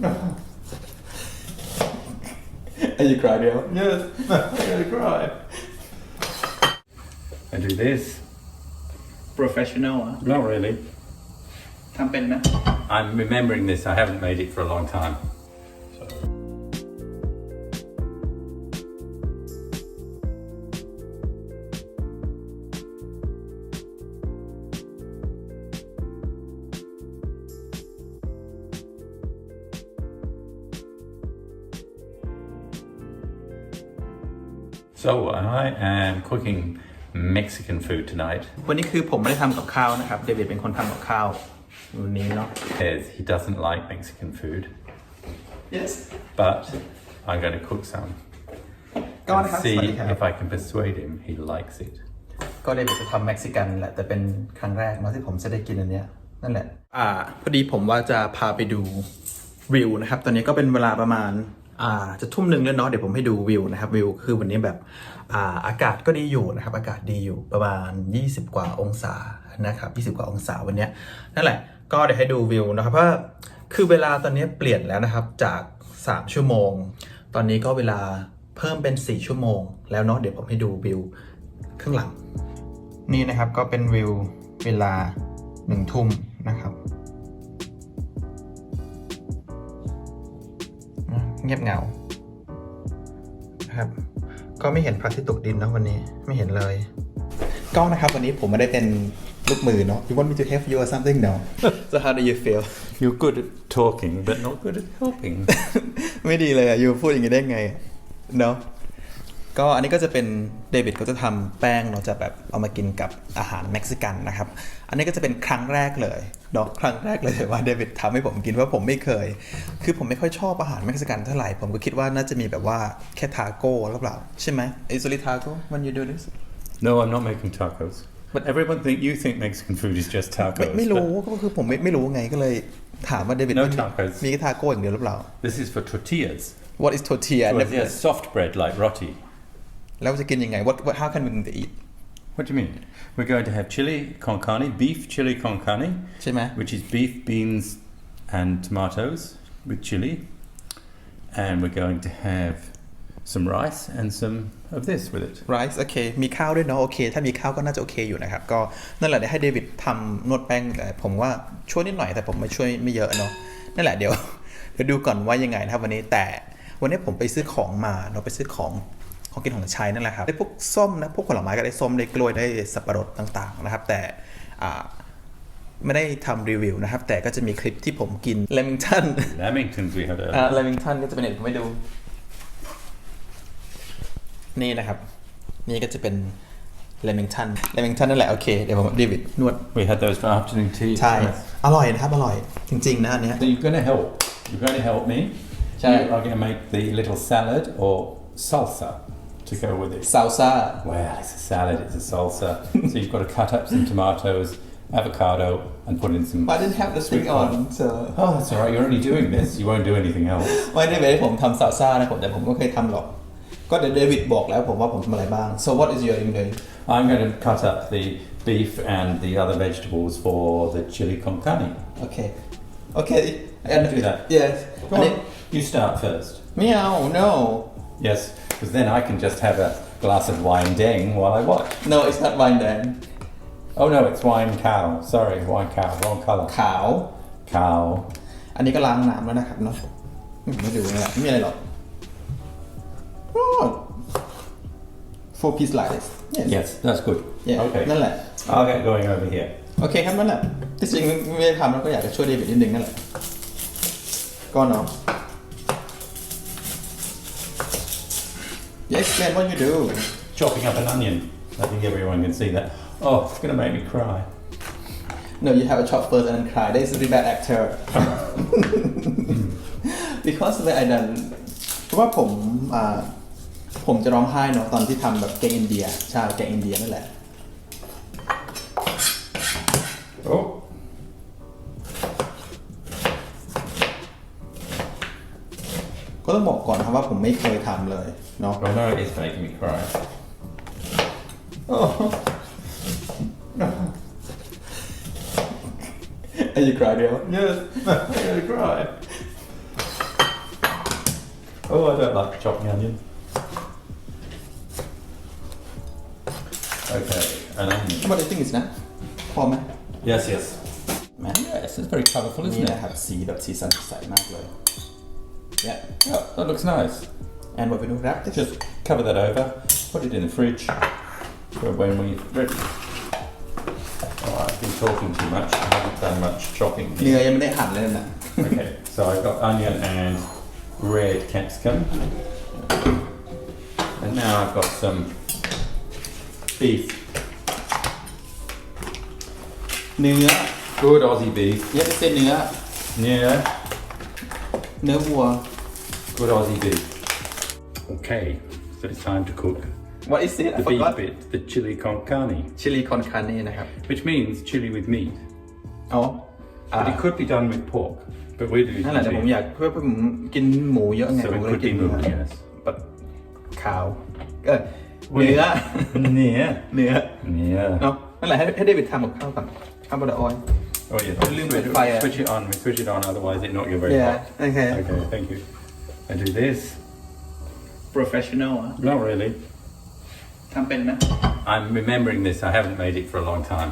Are you crying now? Yes, I'm gonna cry. I do this. Professional อ่ะ Not really. ทำเป็นนะ I'm remembering this. I haven't made it for a long time. So I am cooking Mexican food tonight. วันนี้คือผมไม่ได้ทำกับข้าวนะครับ เดวิดเป็นคนทำกับข้าววันนี้เนาะ Says he doesn't like Mexican food, yes but I'm going to cook some. ก็ and นะครับส see วัสดีครับ if I can persuade him he likes it. ก็เดวิดจะทำเม็กซิกันแหละ แต่เป็นครั้งแรกเนาะที่ผมจะได้กินอันเนี้ยนั่นแหละ อ่า พอดีผมว่าจะพาไปดูวิวนะครับ ตอนนี้ก็เป็นเวลาประมาณอ่า จะทุ่มหนึ่งแล้วเนาะเดี๋ยวผมให้ดูวิวนะครับวิวคือวันนี้แบบอาอากาศก็ดีอยู่นะครับ อากาศดีอยู่ประมาณ 20 กว่าองศานะครับ20 กว่าองศาวันนี้นั่นแหละก็เดี๋ยวให้ดูวิวนะครับเพราะคือเวลาตอนนี้เปลี่ยนแล้วนะครับจาก 3 ชั่วโมง ตอนนี้ก็เวลาเพิ่มเป็น 4 ชั่วโมง แล้วเนาะเดี๋ยวผมให้ดูวิวข้างหลัง นี่นะครับก็เป็นวิวเวลาหนึ่งทุ่มนะครับ งียบเหงานะครับ ก็ไม่เห็นพระอาทิตย์ตกดินนะวันนี้ไม่เห็นเลย ก็นะครับวันนี้ผมไม่ได้เป็นลูกมือเนาะ You want me to help you or something no so how do you feel You're good at talking, but not good at helping. ไม่ดีเลยอะยูพูดอย่างนี้ได้ไงเนาะ ก็อันนี้ก็จะเป็นเดวิดก็จะทำแป้งเราจะแบบเอามากินกับอาหารเม็กซิกันนะครับ อันนี้ก็จะเป็นครั้งแรกเลยเนาะครั้งแรกเลยว่าเดวิดทำให้ผมกินเพราะผมไม่เคย คือผมไม่ค่อยชอบอาหารเม็กซิกันเท่าไหร่ ผมก็คิดว่าน่าจะมีแบบว่าแค่ทาโก้หรือเปล่า ใช่ไหม Is it taco when you do this No, I'm not making tacos. But everyone think you think Mexican food is just ไม่ tacos. ไม่ but รู้ก็คือผมไม่ไม่รู้ไงก็เลยถามว่าเดวิด No มี tacos มีแค่ทาโก้อย่างเดียวหรือเปล่า This is for tortillas. What is tortilla Well, Never- yeah, soft bread like roti. แล้วจะกินยังไง What what how can we eat What do you mean? We're going to have chili con carne, beef chili con carne, ใช่ไหม which is beef, beans, and tomatoes with chili. And we're going to have some rice and some of this with it. rice โอเคมีข้าวด้วยเนาะโอเค ถ้ามีข้าวก็น่าจะโอเคอยู่นะครับ ก็นั่นแหละเดี๋ยวให้เดวิดทำนวดแป้งแต่ผมว่าช่วยนิดหน่อยแต่ผมไม่ช่วยไม่เยอะเนาะ นั่นแหละเดี๋ยวเดี๋ยวดูก่อนว่ายังไงนะครับวันนี้แต่วันนี้ผมไปซื้อของมาเราไปซื้อของ ของกินของใช้นั่นแหละครับได้พวกส้มนะพวกผลไม้ก็ได้ส้มได้กล้วยได้สับปะรดต่างๆนะครับ แต่อ่าไม่ได้ทำรีวิวนะครับ แต่ก็จะมีคลิปที่ผมกินเลมิงตัน Lamingtons we had earlier. อ่าเลมิงตันก็จะเป็นเด็กผมไม่ดู นี่นะครับ นี่ก็จะเป็นเลมิงตันเลมิงตันนั่นแหละ โอเค เดี๋ยวผมเดวิดนวด we had those for afternoon tea. ใช่ อร่อยนะครับ อร่อย จริง ๆ นะอันเนี้ย So you're going to help. You're going to help me. So- you are going to make the little salad or salsa to go with it. ซาลซ่า Well, it's a salad. It's a salsa. so you've got to cut up some tomatoes, avocado, and put in some. I didn't have the thing on so Oh, that's all right. You're only doing this. You won't do anything else. ไม่ได้ไปให้ผมทำซาลซ่านะผมแต่ผมก็เคยทำหรอก ก็เดี๋ยวเดวิดบอกแล้วผมว่าผมทำอะไรบ้าง so what is your ingredient I'm going to cut up the beef and the other vegetables for the chili con carne. โอเค โอเค And do that. yes Go อันนี้ on. You start first. ไม่เอา no Yes, because then I can just have a glass of wine deng while I watch. no it's not wine then Oh no, it's wine cow. Sorry, wine cow. Wrong colour. ขาว Cow. อันนี้ก็ล้างน้ำแล้วนะครับเนาะอืมไม่ดูนะไม่มีอะไรหรอกโอ้ four piece slice yes Yes, that's good. yeah Okay. นั่นแหละ I'll get going over here. โอเคครับนั่นแหละที่จริงไม่ได้ทำแล้วก็อยากจะช่วยเดวิดนิดนึงนั่นแหละ ก็เนาะ Yeah explain what you do Chopping up an onion. I think everyone can see that. Oh, it's going to make me cry. No you have a chop first and then cry that is a really bad actor because when I done เพราะว่าผมอ่าผมจะร้องไห้เนาะตอนที่ทำแบบแกงอินเดีย ใช่แกงอินเดียนั่นแหละ ก็ต้องบอกก่อนนะครับว่าผมไม่เคยทำเลยเนาะ I know it is making me cry. Are Can you cry dear Yes, I'm gonna cry. Oh, I don't like chopping onion. Okay, an onion. What do you think is นะพอไหม Yes, yes. แหม Yes, it's very colourful, นี่ isn't นะ it? ครับสีแบบสีสันสดใสมากเลย Yeah Oh, that looks nice. and what we do wrap this Just cover that over, put it in the fridge for when we're ready. Oh, I've been talking too much. I haven't done much chopping. เนื้อยังไม่ได้หั่นเลยนะ Okay, so I've got onion and red capsicum. And now I've got some beef. เนื้อ Good Aussie beef. เนี่ยเป็นเส้นเนื้อ Yeah, เนื้อวัว good Aussie beef. Okay, so it's time to cook What is it I the beef forgot bit, the chili con carne, ชิลลี่คอนคาเน่นะครับ which means chili with meat. อ๋อ But it could be done with pork, but we're doing นั่นแหละแต่ผม beef. อยากเพื่อผมกินหมูเยอะไง So ผม it เลย could กิน be เนื้อ moved, yes. แบบขาวเออเนื้อ Yeah. เนื้อ Yeah. เนาะนั่นแหละให้ให้เดวิดทำกับข้าวก่อนข้าวบดออย Oh yeah, A little bit switch, fire. switch it on. We switch it on, otherwise it not get very เย้ hot. โอเค Okay, thank you. I do this. professional อะ Not really. ทำเป็นไหม I'm remembering this. I haven't made it for a long time.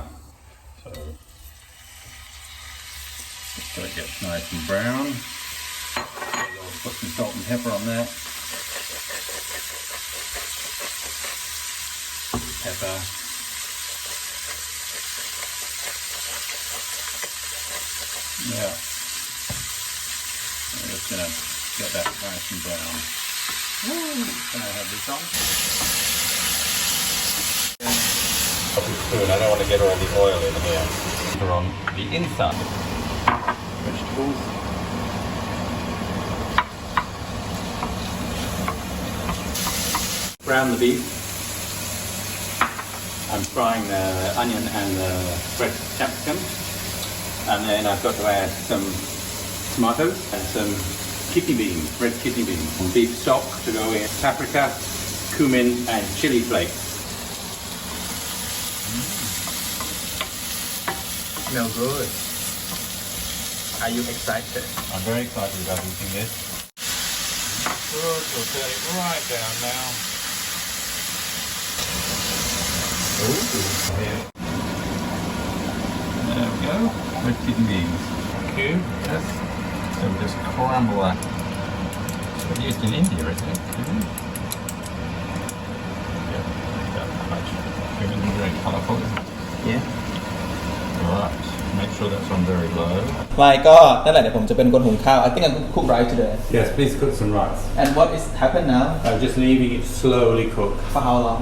So just so it gets nice and brown. I'll put some salt and pepper on that. Pepper. Yeah. I'm just gonna get that nice and brown. Can I have this on? Spoon. I don't want to get all the oil in here. They're on the inside. Vegetables. Brown the beef. I'm frying the onion and the red capsicum. And then I've got to add some tomatoes and some kidney beans, red kidney beans, and beef stock to go in, paprika, cumin, and chili flakes. Mm. smell good Are you excited I'm very excited about eating this. Good, we'll turn it right down now. Ooh. There we go. Red kidney beans. Okay. Yes. So we just crumble that. It's used in India, isn't it? Isn't it? Yeah. That much. Cumin is very colourful, isn't it? yeah Right. Make sure that's on very low. ไายก็นั่นแหละเดี๋ยวผมจะเป็นคนหุงข้าว I think I'm cook right today Yes, please cook some rice. and what is happen now I'm just leaving it slowly cook. for how long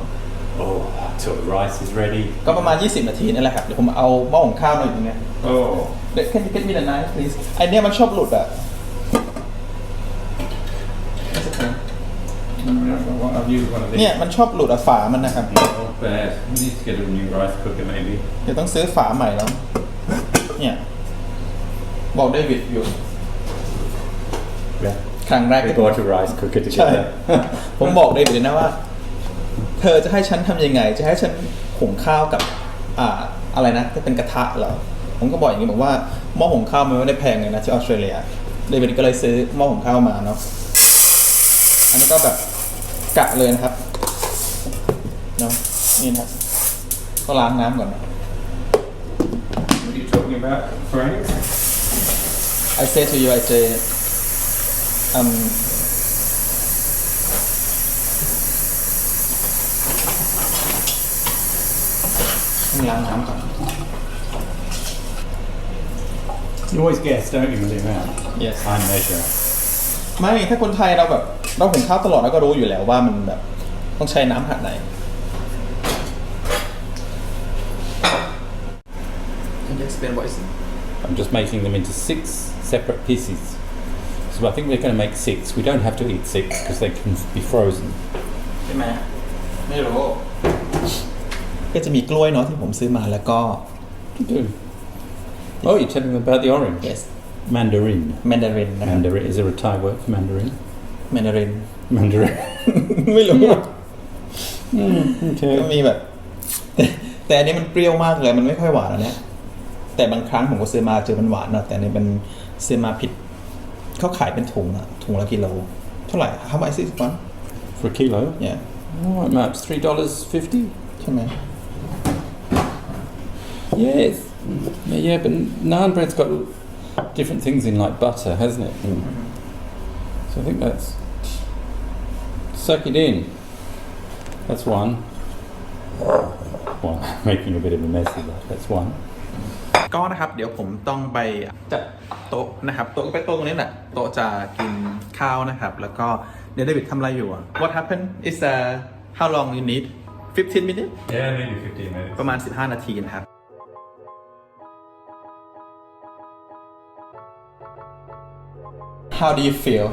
Oh, till the rice is ready. ก็ประมาณ 20 นาทีนั่นแหละครับ เดี๋ยวผมเอาหม้อหุงข้าวหน่อยนึงไง Oh. เดี๋ยว can you get me the knife please ไอเนี้ยมันชอบหลุดอะ That's okay. I've used one of เนี่ย these. มันชอบหลุดอะฝามันนะครับ Not bad. We need to get a new rice cooker maybe. เดี๋ยวต้องซื้อฝาใหม่แล้ว เนี่ย บอกเดวิดอยู่ Yeah. ครั้งแรก We ที่ผม bought a rice cooker ใช่ together. ผมบอกเดวิดเลยนะว่า เธอจะให้ฉันทำยังไง จะให้ฉันหุงข้าวกับอ่าอะไรนะจะเป็นกระทะเหรอผมก็บอกอย่างนี้บอกว่าหม้อหุงข้าวมันไม่ได้แพงเลยนะที่ออสเตรเลียเดวิดก็เลยซื้อหม้อหุงข้าวมาเนาะอันนี้ก็แบบกะเลยนะครับเนาะนี่นะครับก็ล้างน้ำก่อนนะ What are you talking about, Frank? I say to you I say um ล้างน้ำก่อน You always guess, don't you, with the amount? yes I measure. ไม่ถ้าคนไทยเราแบบ เราหุงข้าวตลอดเราก็รู้อยู่แล้วว่ามันแบบ ต้องใช้น้ำขนาดไหน Can you explain what is it I'm just making them into six separate pieces. So I think we're going to make six. We don't have to eat six because they can be frozen. ใช่ไหมไม่รู้ ก็จะมีกล้วยเนาะที่ผมซื้อมาแล้วก็ You do. Oh, you're telling them about the orange? yes Mandarin. แมนดารินนะครับ Mandarin. Is there a Thai word for mandarin? แมนดาริน Mandarin. ไม่รู้ okay. ก็มีแบบแต่แต่อันนี้มันเปรี้ยวมากเลย มันไม่ค่อยหวานอันเนี้ยแต่บางครั้งผมก็ซื้อมาเจอมันหวานนะแต่อันนี่เป็นซื้อมาผิดเขาขายเป็นถุงอะถุงละกิโล เท่าไหร่ how much is it one For a kilo? yeah Alright, maps. Three dollars fifty? ใช่ไหม Yes. Yeah, yeah, but naan bread's got different things in like butter, hasn't it? So I think that's suck it in. That's one. Well, making a bit of a mess of that. That's one. ก็นะครับเดี๋ยวผมต้องไปจัดโต๊ะนะครับโต๊ะก็ไปนโต๊ะตรงนี้แหละโต๊ะจะกินข้าวนะครับ แล้วก็เดี๋ยวเดวิดทำอะไรอยู่อะ What happened is uh how long you need 15 minutes Yeah, maybe fifteen minutes. ประมาณ 15 นาทีนะครับ How do you feel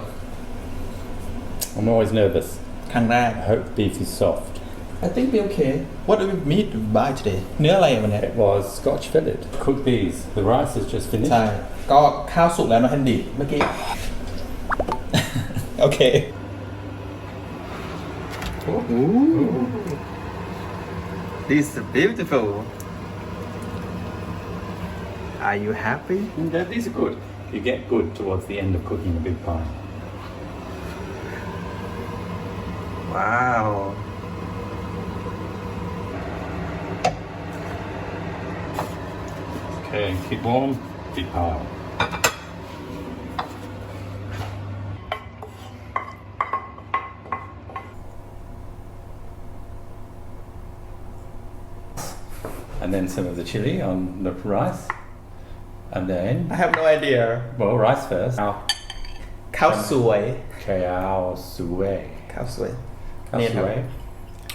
I'm always nervous. ครั้งแรก I hope beef is soft. I think we okay What do we meat to buy today เนื้ออะไรวันนี้ It was Scotch fillet. Cooked these. The rice is just finished. ใช่ ก็ข้าวสุกแล้วนะแฮนดี้เมื่อกี้ โอเค This is beautiful Are you happy Yeah, these are good. You get good towards the end of cooking a big pie. Wow Okay, keep warm. Big pile. And then some of the chili on the rice And then, I have no idea well, rice first. Now, ข้าวสวย Kao Sue. ข้าวสวย Kao Name Sue.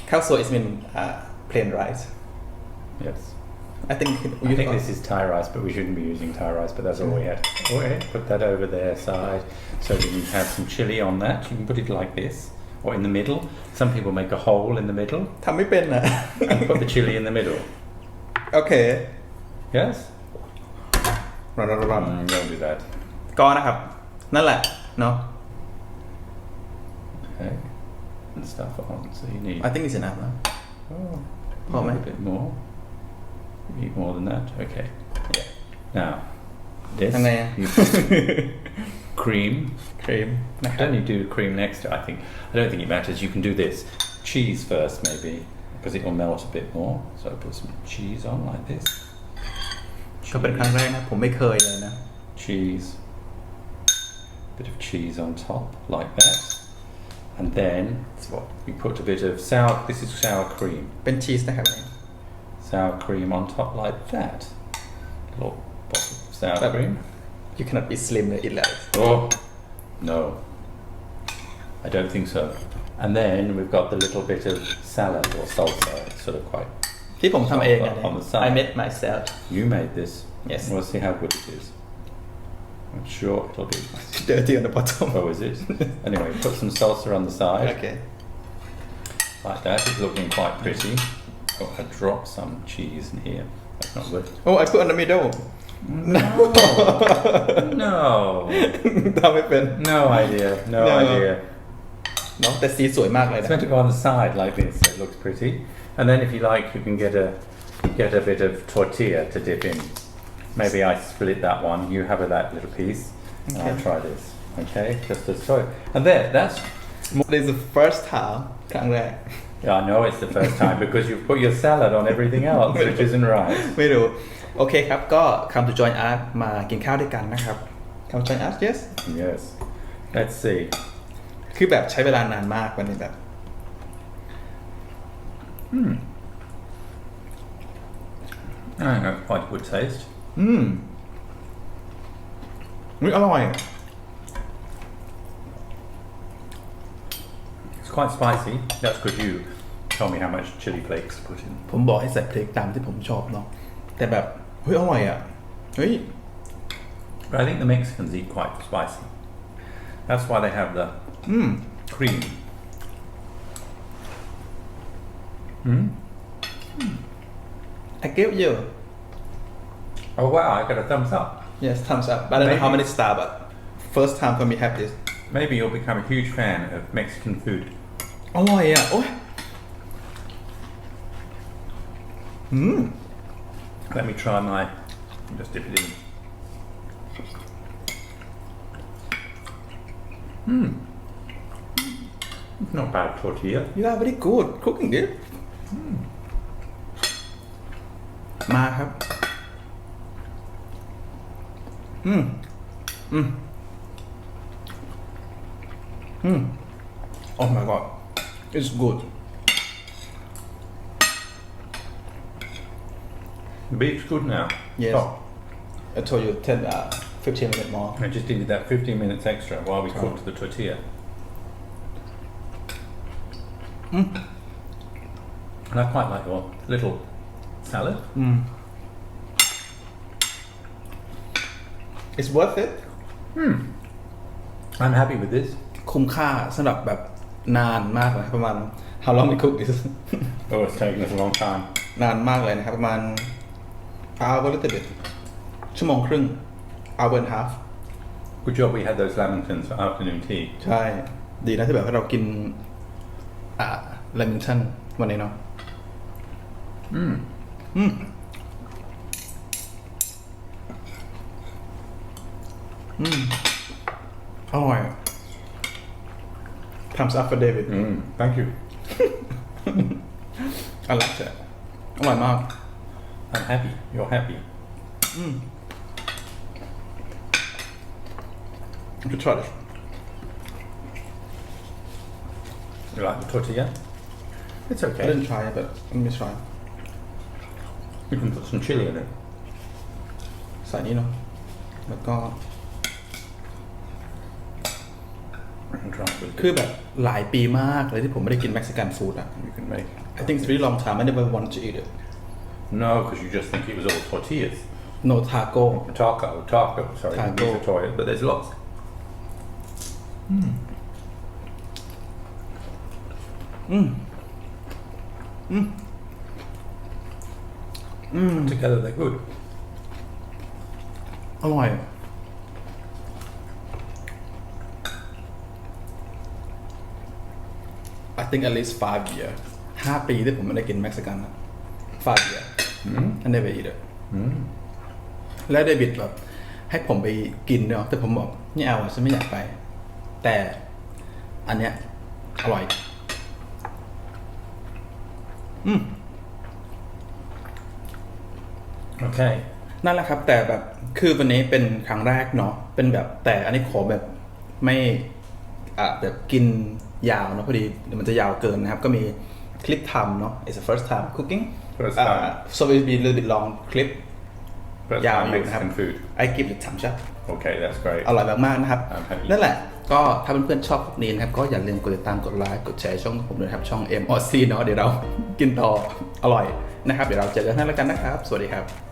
ข้าวสวย is mean uh, plain rice Yes. I think I think this is Thai rice, but we shouldn't be using Thai rice, but that's all we had. Okay, put that over their side so we can have some chili on that. You can put it like this or in the middle. Some people make a hole in the middle ทำไม่เป็นอ่ะ and put the chili in the middle. โอเค Yes? รอนรอนรอน Mm, don't do that. ก็นะครับ นั่นแหละ เนาะ Okay. And stuff it on. So you need I think it's enough นะ oh, Oh, you need mate. a bit more. You need more than that. Okay. Yeah. Now, this ทำไงอะ you put cream ครีมนะค I รับ don't need to do cream next to it, I think. I don't think it matters. You can do this. Cheese first, maybe, because it will melt a bit more. So put some cheese on like this. ก็เป็นครั้งแรกนะ ผมไม่เคยเลยนะ Cheese. Bit of cheese on top, like that. And then we put a bit of sour. This is sour cream. เป็นชีสนะครับ Sour cream on top, like that. Little bottle of sour That- cream. you cannot be slim and eat like Oh, no. I don't think so. And then we've got the little bit of salad or salsa. It's sort of quite. ที่ผมทำเองอะ On the side. I made myself You made this. Yes. We'll see how good it is. I'm sure it'll be. dirty on the bottom Oh, is it? anyway, put some salsa on the side, okay like that. It's looking quite pretty. Oh, I dropped some cheese in here. That's not good. oh I put on the middle No. ทำไม่เป็น No idea. No, No. idea. เนาะแต่สีสวยมากเลย It's นะ meant to go on the side like this, so it looks pretty. And then if you like, you can get a get a bit of tortilla to dip in. Maybe I split that one. You have that little piece. And I'll Okay. try this. Okay, just a so. And there, that's. This is the first time ครั้งแรก Yeah, I know it's the first time because you've put your salad on everything else, which isn't right. ไม่รู้ โอเคครับ ก็ come to join us มากินข้าวด้วยกันนะครับ come to join us yes Yes. Let's see. คือแบบใช้เวลานานมากวันนี้แบบ I have quite a good taste. อืมอุ๊ยอร่อย It's quite spicy. That's because you told me how much chili flakes to put in. ผมบอกให้ใส่เพลงตามที่ผมชอบเนาะ แต่แบบ เฮ้ย อร่อยอ่ะ เฮ้ย But I think the Mexicans eat quite spicy. That's why they have the อื I give you. Oh wow! I got a thumbs up. Yes, thumbs up. I don't Maybe. know how many stars? but first time for me have this. Maybe you'll become a huge fan of Mexican food. Oh yeah. Oh. Hmm. Let me try my. Just dip it in. Hmm. Not bad tortilla. You are very good cooking, dude. มาครับ อืม อืม อืม oh my god it's good The beef's good now. Yes. Top. I told you 10 uh, 15 minutes more I just needed that 15 minutes extra while we Okay. cooked the tortilla. And I quite like your little salad. it's worth it I'm happy with this. คุ้มค่าสำหรับแบบนานมากเลยประมาณ how long we cook this Oh, it's taken us a long time. นานมากเลยนะครับ ประมาณ hour a little bit ชั่วโมงครึ่ง hour and a half Good job we had those lamingtons for afternoon tea. ใช่ ดีนะที่แบบว่าเรากิน อ่าเลมิงตันวันนี้เนาะอื ม อืม อืม อร่อย thumbs up for David Mm, thank you. I like that อร่อยมาก I'm happy. You're happy. You should try this You like the tortilla? It's I okay. didn't try it but let me try You can put some chili in it. ใส่นี้เนาะแล้วก็ And try it with คือแบบหลายปีมากเลยที่ผมไม่ได้กินเม็กซิกันฟู้ดอะ You can make. I think it's really long time I never wanted to eat it No, because you just think it was all tortillas. no taco Taco, taco. Sorry, Taco. beef tortilla, but there's lots. Together they're good. อร่อย I think at least five year ห้าปีที่ผมไม่ได้กินเม็กซิกันอะ five year I never eat it แล้วเดวิดแบบให้ผมไปกินเนาะแต่ผมบอกไม่เอาอะฉันไม่อยากไป แต่อันเนี้ยอร่อย Okay. นั่นแหละครับ แต่แบบคือวันนี้เป็นครั้งแรกเนาะเป็นแบบแต่อันนี้ขอแบบไม่อ่าแบบกินยาวเนาะพอดีเดี๋ยวมันจะยาวเกินนะครับ ก็มีคลิปทำเนาะ it's the first time cooking First อ่า time. so it will be a little bit long clip First ยาว time อยู่นะครับ Mexican food. I give it สามชัด Okay, that's great. อร่อยมาก ๆ นะครับ I'm happy นั่นแหละ ก็ถ้าเพื่อนๆชอบคลิปนี้นะครับ ก็อย่าลืมกดติดตามกดไลค์กดแชร์ช่องผมด้วยนะครับ ช่อง M o C เนาะเดี๋ยวเรา กินต่ออร่อยนะครับ เดี๋ยวเราเจอกันให้แล้วกันนะครับ สวัสดีครับ